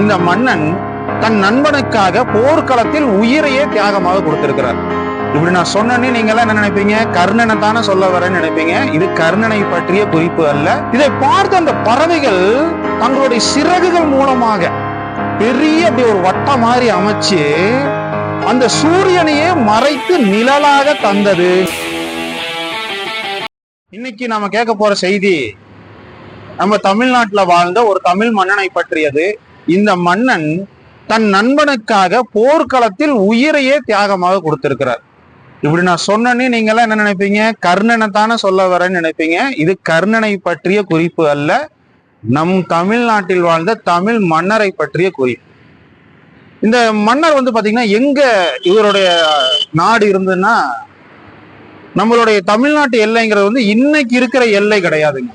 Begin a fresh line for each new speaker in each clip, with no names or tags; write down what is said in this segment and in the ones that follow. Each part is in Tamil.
இந்த மன்னன் தன் நண்பனுக்காக போர்க்களத்தில் உயிரையே தியாகமாக கொடுத்திருக்கிறார். இப்படி நான் சொன்னேன்னு நீங்க எல்லாம் என்ன நினைப்பீங்க? கர்ணனை தானே சொல்ல வரேன்னு நினைப்பீங்க? இது கர்ணனை பற்றிய குறிப்பு அல்ல. இதை பார்த்த அந்த பறவைகள் தங்களுடைய சிறகுகள் மூலமாக பெரிய அப்படி ஒரு வட்டம் மாதிரி அமைச்சு அந்த சூரியனையே மறைத்து நிழலாக தந்தது. இன்னைக்கு நாம கேட்க போற செய்தி நம்ம தமிழ்நாட்டுல வாழ்ந்த ஒரு தமிழ் மன்னனை பற்றியது. இந்த மன்னன் தன் நண்பனுக்காக போர்க்களத்தில் உயிரையே தியாகமாக கொடுத்திருக்கிறார். இப்படி நான் சொன்னேன்னு நீங்க எல்லாம் என்ன நினைப்பீங்க? கர்ணனை தானே சொல்ல வரேன்னு நினைப்பீங்க? இது கர்ணனை பற்றிய குறிப்பு அல்ல. நம் தமிழ்நாட்டில் வாழ்ந்த தமிழ் மன்னரை பற்றிய குறிப்பு. இந்த மன்னர் வந்து பாத்தீங்கன்னா எங்க இவருடைய நாடு இருந்ததுன்னா நம்மளுடைய தமிழ்நாட்டு எல்லைங்கிறது வந்து இன்னைக்கு இருக்கிற எல்லை கிடையாதுங்க.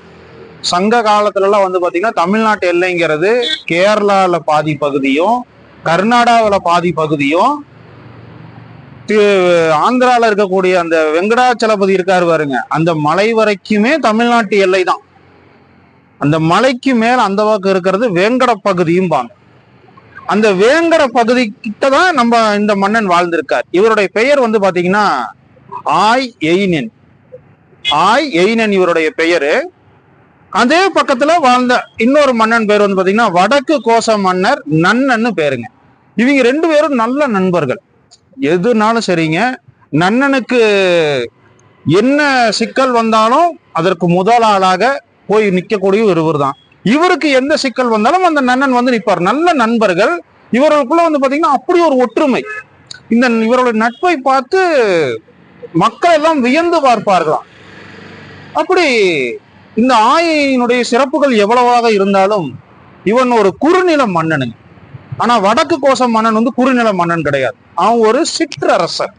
சங்க காலத்துலலாம் வந்து பார்த்தீங்கன்னா தமிழ்நாட்டு எல்லைங்கிறது கேரளாவில் பாதி பகுதியும் கர்நாடகாவில் பாதி பகுதியும் ஆந்திராவில் இருக்கக்கூடிய அந்த வெங்கடாச்சலபதி இருக்காரு பாருங்க அந்த மலை வரைக்குமே தமிழ்நாட்டு எல்லை தான் அந்த மலைக்கு மேல் அந்த பக்கம் இருக்கிறது வேங்கட பகுதியும் பாங்க அந்த வேங்கட பகுதி கிட்ட தான் நம்ம இந்த மன்னன் வாழ்ந்திருக்கார். இவருடைய பெயர் வந்து பாத்தீங்கன்னா ஆய் எயினன். ஆய் எயினன் இவருடைய பெயரு. அதே பக்கத்துல வாழ்ந்த இன்னொரு மன்னன் பேர் வந்து பாத்தீங்கன்னா வடக்கு கோச மன்னர் நன்னன்னு பேருங்க. இவங்க ரெண்டு பேரும் நல்ல நண்பர்கள். எதுனாலும் சரிங்க. நன்னனுக்கு என்ன சிக்கல் வந்தாலும் அதற்கு முதல் ஆளாக போய் நிக்கக்கூடிய ஒருவர் தான் இவருக்கு எந்த சிக்கல் வந்தாலும் அந்த நன்னன் வந்து நிற்பார். நல்ல நண்பர்கள். இவர்களுக்குள்ள வந்து பாத்தீங்கன்னா அப்படி ஒரு ஒற்றுமை. இந்த இவருடைய நட்பை பார்த்து மக்கள் எல்லாம் வியந்து பார்ப்பார்களாம். அப்படி இந்த ஆயையினுடைய சிறப்புகள் எவ்வளவாக இருந்தாலும் இவன் ஒரு குறுநில மன்னனுங்க ஆனா வடக்கு கோசம் மன்னன் வந்து குறுநில மன்னன் கிடையாது. அவன் ஒரு சிற்றரசர்.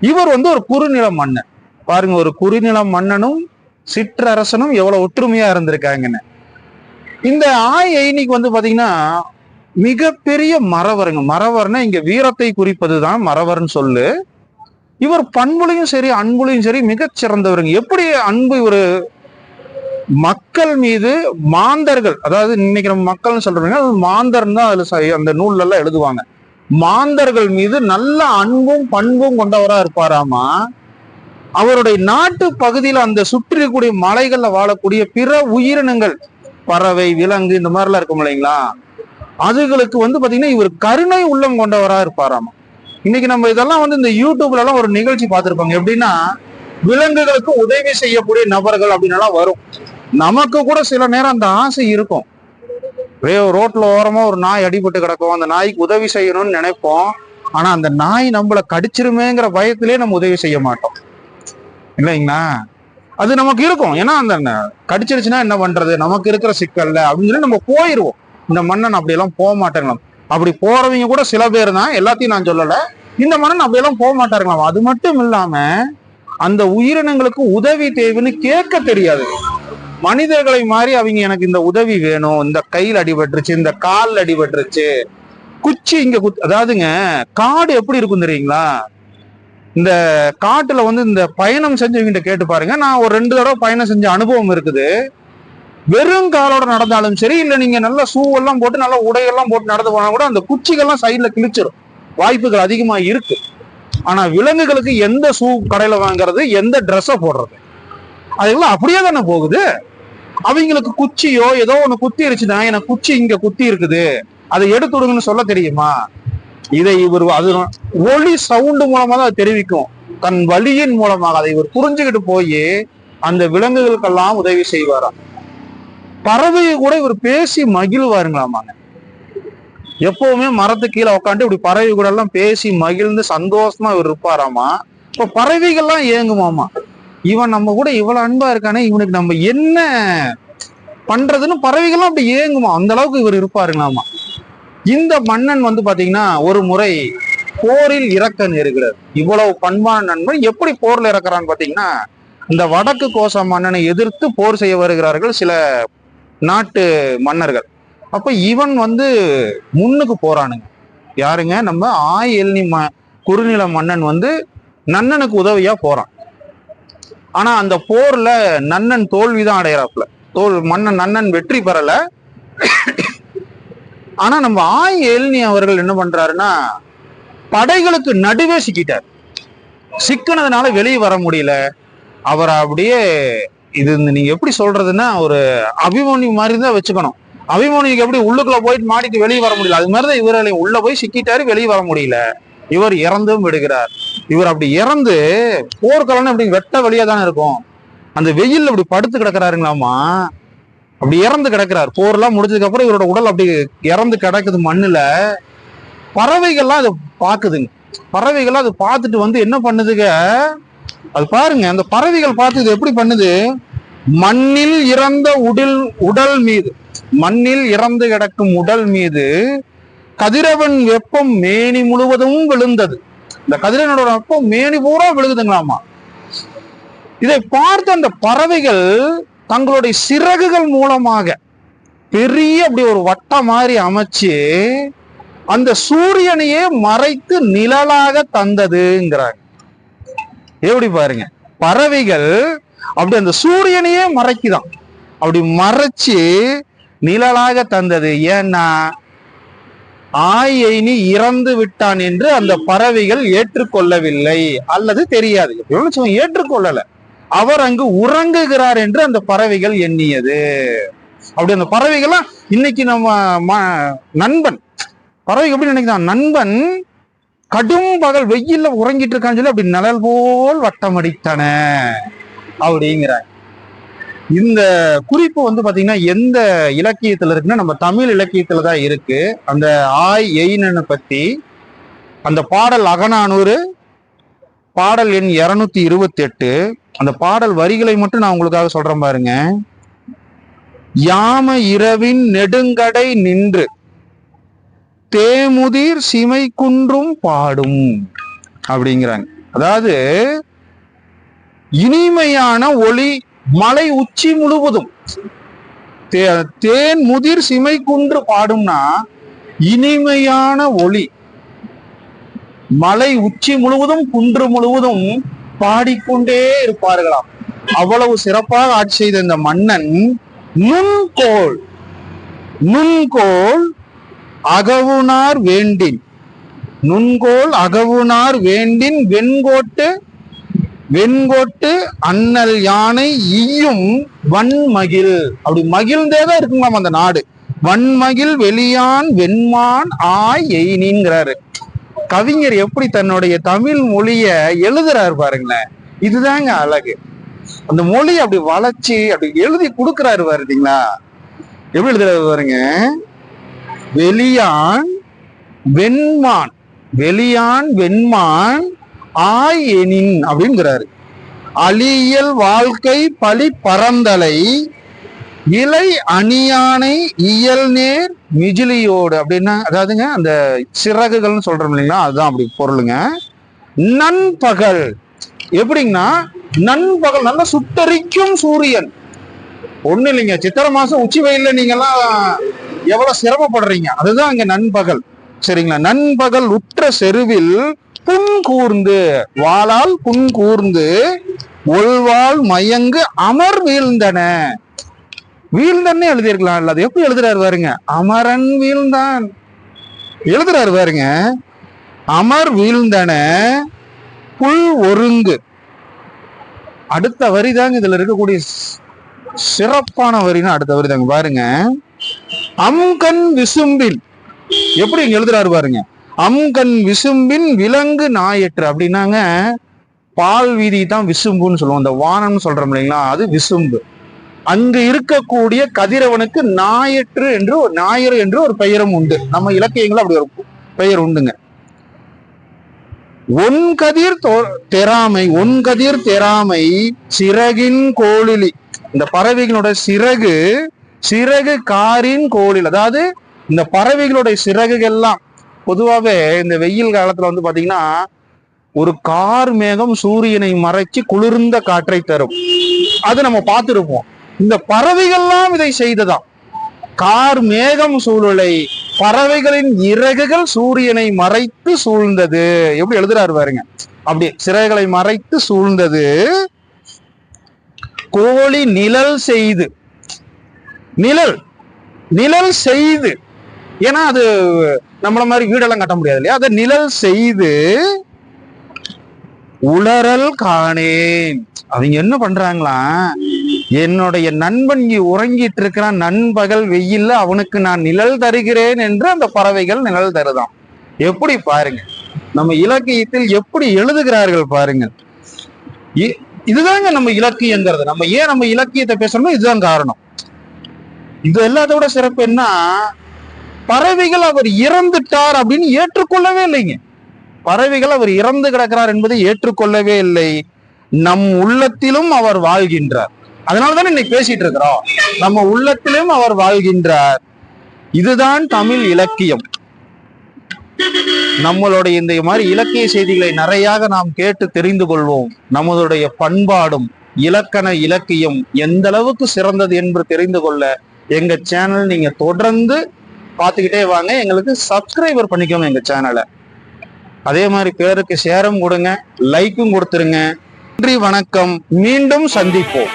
இவர் வந்து ஒரு குறுநில மன்னன். பாருங்க ஒரு குறுநில மன்னனும் சிற்றரசனும் எவ்வளவு ஒற்றுமையா இருந்திருக்காங்கன்னு. இந்த ஆய் ஐனிக்கு வந்து பாத்தீங்கன்னா மிகப்பெரிய மறவருங்க. மரவர்னா இங்க வீரத்தை குறிப்பது தான் மறவர்னு சொல்லு. இவர் பண்புலையும் சரி அன்புலையும் சரி மிகச் சிறந்தவருங்க எப்படி அன்பு ஒரு மக்கள் மீது மாந்தர்கள் அதாவது இன்னைக்கு நம்ம மக்கள்னு சொல்றோங்க அது மாந்தர்னு தான் அதுல அந்த நூல்ல எல்லாம் எழுதுவாங்க. மாந்தர்கள் மீது நல்ல அன்பும் பண்பும் கொண்டவரா இருப்பாராமா? அவருடைய நாட்டு பகுதியில அந்த சுற்றி மலைகள்ல வாழக்கூடிய பிற உயிரினங்கள் பறவை விலங்கு இந்த மாதிரிலாம் இருக்கும் இல்லைங்களா? அதுகளுக்கு வந்து பாத்தீங்கன்னா இவர் கருணை உள்ளம் கொண்டவரா இருப்பாராமா? இன்னைக்கு நம்ம இதெல்லாம் வந்து இந்த யூடியூப்ல எல்லாம் ஒரு நிகழ்ச்சி பார்த்திருப்பாங்க. எப்படின்னா விலங்குகளுக்கு உதவி செய்யக்கூடிய நபர்கள் அப்படின்னு எல்லாம் வரும். நமக்கு கூட சில நேரம் அந்த ஆசை இருக்கும். வே ரோட்ல ஓரமா ஒரு நாய் அடிபட்டு கிடக்கும். அந்த நாய்க்கு உதவி செய்யணும்னு நினைப்போம். ஆனா அந்த நாய் நம்மள கடிச்சிருமேங்கிற பயத்திலே நம்ம உதவி செய்ய மாட்டோம். இல்லைங்களா? அது நமக்கு இருக்கும். ஏன்னா அந்த கடிச்சிருச்சுன்னா என்ன பண்றது? நமக்கு இருக்கிற சிக்கல்ல அப்படின்னு சொல்லி நம்ம போயிருவோம். இந்த மன்னன் அப்படியெல்லாம் போக மாட்டேங்களாம். அப்படி போறவங்க கூட சில பேர் தான். எல்லாத்தையும் நான் சொல்லல. இந்த மன்னன் அப்படியெல்லாம் போக மாட்டாருங்களாம் அது மட்டும் இல்லாம அந்த உயிரினங்களுக்கு உதவி தேவைன்னு கேட்க தெரியாது. மனிதர்களை மாதிரி அவங்க எனக்கு இந்த உதவி வேணும். இந்த கையில் அடிபட்டுருச்சு இந்த கால் அடிபட்டுருச்சு. குச்சி இங்க குத் அதாவதுங்க காடு எப்படி இருக்கும் தெரியுங்களா? இந்த காட்டுல வந்து இந்த பயணம் செஞ்சவங்கிட்ட கேட்டு பாருங்க. நான் ஒரு ரெண்டு தடவை பயணம் செஞ்ச அனுபவம் இருக்குது. வெறும் காலோட நடந்தாலும் சரி இல்ல நீங்க நல்ல சூவெல்லாம் போட்டு நல்ல உடையெல்லாம் போட்டு நடந்து போனா கூட அந்த குச்சிகள்லாம் சைட்ல கிழிச்சிடும் வாய்ப்புகள் அதிகமா இருக்கு. ஆனா விலங்குகளுக்கு எந்த ஷூ கடையில வாங்குறது எந்த ட்ரெஸ்ஸை போடுறது? அதெல்லாம் அப்படியே தானே போகுது. அவங்களுக்கு குச்சியோ ஏதோ ஒண்ணு குத்தி இருச்சுன்னா எனக்கு குச்சி இங்க குத்தி இருக்குது. அதை எடுத்து விடுங்கன்னு சொல்ல தெரியுமா? இதை இவர் அது ஒளி சவுண்டு மூலமா தான் அது தெரிவிக்கும். தன் வலியின் மூலமாக அதை இவர் புரிஞ்சுக்கிட்டு போய் அந்த விலங்குகளுக்கெல்லாம் உதவி செய்வாராம் பறவையை கூட இவர் பேசி மகிழ்வாருங்களாமாங்க எப்பவுமே மரத்து கீழே உட்காந்து இப்படி பறவை கூட எல்லாம் பேசி மகிழ்ந்து சந்தோஷமா இவர் இருப்பாராமா? இப்ப பறவைகள்லாம் ஏங்குமாமா? இவன் நம்ம கூட இவ்வளவு அன்பா இருக்கானே இவனுக்கு நம்ம என்ன பண்றதுன்னு பறவைகள்லாம் அப்படி ஏங்குமா? அந்த அளவுக்கு இவர் இருப்பாருங்களாமா? இந்த மன்னன் வந்து பாத்தீங்கன்னா ஒரு முறை போரில் இறக்க நேருகிறார். இவ்வளவு பண்பான நண்பன் எப்படி போர்ல இறக்குறான்னு பாத்தீங்கன்னா இந்த வடக்கு கோச மன்னனை எதிர்த்து போர் செய்ய வருகிறார்கள் சில நாட்டு மன்னர்கள். அப்ப இவன் வந்து முன்னுக்கு போறானுங்க. யாருங்க? நம்ம ஆய் எல்னி ம குறுநில மன்னன் வந்து நன்னனுக்கு உதவியா போறான். ஆனா அந்த போர்ல நன்னன் தோல்விதான் அடையிறாப்புல. தோல் மன்னன் நன்னன் வெற்றி பெறல. ஆனா நம்ம ஆய் ஏல்னி அவர்கள் என்ன பண்றாருன்னா படைகளுக்கு நடுவே சிக்கிட்டார். சிக்கினதுனால வெளியே வர முடியல. அவர் அப்படியே இது இந்த நீங்க எப்படி சொல்றதுன்னா ஒரு அபிமன்யு மாதிரி தான் வச்சுக்கணும். அபிமன்யுக்கு எப்படி உள்ளுக்குள்ள போயிட்டு மாடிட்டு வெளியே வர முடியல. அது மாதிரி தான் இவரை உள்ள போய் சிக்கிட்டாரு வெளியே வர முடியல. இவர் இறந்தும் விடுகிறார். இவர் அப்படி இறந்து போர்க்களம்னு அப்படி வெட்ட வழியா தானே இருக்கும். அந்த வெயில் அப்படி படுத்து கிடக்குறாருங்களாமா அப்படி இறந்து கிடக்குறாரு. போர்லாம் முடிஞ்சதுக்கு அப்புறம் இவரோட உடல் அப்படி இறந்து கிடக்குது மண்ணுல. பறவைகள்லாம் அதை பாக்குதுங்க பறவைகள்லாம் அதை பார்த்துட்டு வந்து என்ன பண்ணுதுங்க? அது பாருங்க அந்த பறவைகள் பார்த்து இது எப்படி பண்ணுது? மண்ணில் இறந்த உடல் உடல் மீது. மண்ணில் இறந்து கிடக்கும் உடல் மீது கதிரவன் வெப்பம் மேனி முழுவதும் விழுந்தது. இந்த கதிரவனோட வெப்பம் மேனி பூரா விழுகுதுங்களாமா. இதை பார்த்த அந்த பறவைகள் தங்களுடைய சிறகுகள் மூலமாக பெரிய அப்படி ஒரு வட்டம் மாதிரி அமைச்சு அந்த சூரியனையே மறைத்து நிழலாக தந்ததுங்கிறாங்க. எப்படி பாருங்க. பறவைகள் அப்படி அந்த சூரியனையே மறைக்குதான். அப்படி மறைச்சு நிழலாக தந்தது. ஏன்னா ஆயைனி இறந்து விட்டான் என்று அந்த பறவைகள் ஏற்றுக்கொள்ளவில்லை. அல்லது தெரியாது. ஏற்றுக்கொள்ளல. அவர் அங்கு உறங்குகிறார் என்று அந்த பறவைகள் எண்ணியது. அப்படி அந்த பறவைகள்லாம் இன்னைக்கு நம்ம நண்பன். பறவை எப்படி நினைக்கிறான்? நண்பன் கடும் பகல் வெயில்ல உறங்கிட்டு இருக்கான்னு சொல்லி அப்படி நிழல் போல் வட்டமடித்தன. அப்படிங்கிறாங்க. இந்த குறிப்பு வந்து பாத்தீங்கன்னா எந்த இலக்கியத்துல இருக்குன்னா நம்ம தமிழ் இலக்கியத்துல தான் இருக்கு. அந்த ஆய் எயினனை பத்தி அந்த பாடல் அகநானூறு பாடல் எண் இருநூத்தி இருபத்தி எட்டு அந்த பாடல் வரிகளை மட்டும் நான் உங்களுக்காக சொல்றேன் பாருங்க. யாம இரவின் நெடுங்கடை நின்று தேமுதிர் சிமை குன்றும் பாடும் அப்படிங்கிறாங்க. அதாவது இனிமையான ஒளி மலை உச்சி முழுவதும். தே- தேன் முதிர் சிமை குன்று பாடும்னா இனிமையான ஒளி. மலை உச்சி முழுவதும் குன்று முழுவதும் பாடிக்கொண்டே இருப்பார்களாம். அவ்வளவு சிறப்பாக ஆட்சி செய்த இந்த மன்னன் நுண்கோள் நுண்கோள் அகவுனார் வேண்டின் நுண்கோள் அகவுனார் வேண்டின் வெண்கோட்டு வெண்கோட்டு அண்ணல் யானை ஈயும் வன்மகிழ் அப்படி மகிழ்ந்தேதான் இருக்குங்களாம் அந்த நாடு. வன்மகிழ் வெளியான் வெண்மான் ஆய் எயினின்ங்கிறாரு கவிஞர் எப்படி தன்னுடைய தமிழ் மொழிய எழுதுறாரு பாருங்களேன். இதுதாங்க அழகு. அந்த மொழியை அப்படி வளைச்சு அப்படி எழுதி கொடுக்குறாரு பாருங்களா. எப்படி எழுதுறாரு பாருங்க? வெளியான் வெண்மான். வெளியான் வெண்மான் ஆய் எனின் அப்படிங்கிறாரு. அழியல் வாழ்க்கை பழி பரந்தலை இலை அணியானை இயல் நேர் மிஜிலியோடு அப்படின்னா அதாவதுங்க அந்த சிறகுகள்னு சொல்றோம் இல்லைங்களா அதுதான் அப்படி பொருளுங்க. நண்பகல் எப்படிங்கன்னா நண்பகல் நல்லா சுட்டரிக்கும் சூரியன். ஒண்ணு இல்லைங்க சித்திரை மாசம் உச்சி வெயில்ல நீங்கெல்லாம் எவ்வளவு சிரமப்படுறீங்க? அதுதான் இங்க நண்பகல். சரிங்களா? நண்பகல் உற்ற செருவில் புன் கூர்ந்து வாளால் புன் கூர்ந்து ஒல்வாள் மயங்கு அமர் வீழ்ந்தன. வீழ்ந்தன்னு எழுதியிருக்கலாம் இல்ல அது எப்படி எழுதுறாரு பாருங்க. அமரன் வீழ்ந்தான். எழுதுறாரு பாருங்க. அமர் வீழ்ந்தன புல் ஒருங்கு. அடுத்த வரி தாங்க இதுல இருக்கக்கூடிய சிறப்பான வரினா அடுத்த வரி தாங்க. பாருங்க. அம்கண் விசும்பின் எப்படி இங்க எழுதுறாரு பாருங்க. அம்கண் விசும்பின் விலங்கு நாயற்று அப்படின்னாங்க. பால் வீதி தான் விசும்புன்னு சொல்லுவோம். அந்த வானம்னு சொல்றோம் இல்லைங்களா? அது விசும்பு. அங்கு இருக்கக்கூடிய கதிரவனுக்கு நாயற்று என்று ஒரு நாயர் என்று ஒரு பெயரும் உண்டு. நம்ம இலக்கியங்கள் அப்படி ஒரு பெயர் உண்டுங்க. ஒன் கதிர் தெராமை ஒன் கதிர் தெராமை சிறகின் கோளிலி இந்த பறவைகளோட சிறகு சிறகு காரின் கோளில் அதாவது இந்த பறவைகளுடைய சிறகுகள்லாம் பொதுவாகவே இந்த வெயில் காலத்துல வந்து பார்த்தீங்கன்னா ஒரு கார் மேகம் சூரியனை மறைச்சு குளிர்ந்த காற்றை தரும். அது நம்ம பார்த்துருப்போம். இந்த பறவைகள்லாம் இதை செய்ததான் கார் மேகம் சூழலை பறவைகளின் இறகுகள் சூரியனை மறைத்து சூழ்ந்தது. எப்படி எழுதுறாரு பாருங்க. அப்படி சிறகுகளை மறைத்து சூழ்ந்தது. கோழி நிழல் செய்து. நிழல் நிழல் செய்து. ஏன்னா அது நம்மள மாதிரி வீடெல்லாம் கட்ட முடியாது இல்லையா? அதை நிழல் செய்து உளறல் காணேன். அவங்க என்ன பண்றாங்களா? என்னுடைய நண்பன் இங்க உறங்கிட்டு இருக்கிறான். நண்பகல் வெயில்ல அவனுக்கு நான் நிழல் தருகிறேன் என்று அந்த பறவைகள் நிழல் தருதான் எப்படி பாருங்க. நம்ம இலக்கியத்தில் எப்படி எழுதுகிறார்கள் பாருங்க இ- இதுதாங்க நம்ம இலக்கியங்கிறது. நம்ம ஏன் நம்ம இலக்கியத்தை பேசணும்னா இதுதான் காரணம். இது எல்லாத்தோட சிறப்பு என்ன? பறவைகள் அவர் இறந்துட்டார் அப்படின்னு ஏற்றுக்கொள்ளவே இல்லைங்க. பறவைகள் அவர் இறந்து கிடக்கிறார் என்பதை ஏற்றுக்கொள்ளவே இல்லை. நம் உள்ளத்திலும் அவர் வாழ்கின்றார். அதனாலதான் இன்னைக்கு பேசிட்டு இருக்கிறோம். நம்ம உள்ளத்திலும் அவர் வாழ்கின்றார். இதுதான் தமிழ் இலக்கியம். நம்மளுடைய இந்த மாதிரி இலக்கிய செய்திகளை நிறையாக நாம் கேட்டு தெரிந்து கொள்வோம். நமதுடைய பண்பாடும் இலக்கண இலக்கியம் எந்த அளவுக்கு சிறந்தது என்று தெரிந்து கொள்ள எங்க சேனல் நீங்க தொடர்ந்து பார்த்துக்கிட்டே வாங்க. எங்களுக்கு சப்ஸ்கிரைபர் பண்ணிக்கோங்க எங்க சேனலை அதே மாதிரி பேருக்கு ஷேரும் கொடுங்க லைக்கும் கொடுத்துருங்க. நன்றி வணக்கம். மீண்டும் சந்திப்போம்.